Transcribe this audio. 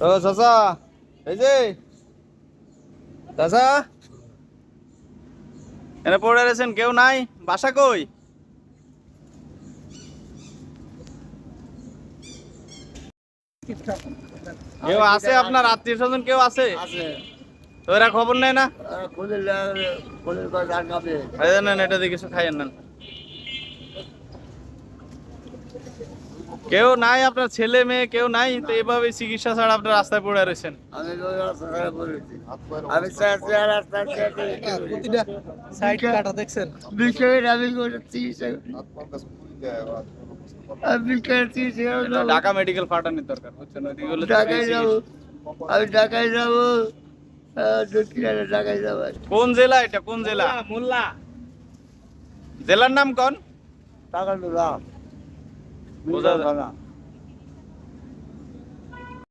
ও চাচা। এই যে। চাচা। এনে পড়ে রয়েছেন কেউ নাই? বাসা কই? কেউ আছে আপনার? আত্মীয় স্বজন কেউ আছে? তো এরা খবর নেয় না? যে নেন এটা দিয়ে কিছু খাইয়েন নেন। কেউ নাই আপনার ছেলে মেয়ে কেউ নাই তো এভাবে চিকিৎসা ছাড়া আপনার রাস্তায় পড়ে রয়েছেন। আমি প্রতিটা সাইড কাটা দেখছেন? এটা ঢাকা মেডিকেল ফাটানোর দরকার বুঝছেন? ওইদিকে ঢাকায় যাব। আমি ঢাকায় যাব। ঢাকায় যাব কোন জেলা এটা? কোন জেলা? মোল্লা জেলার নাম কোন? টাকা 모 자.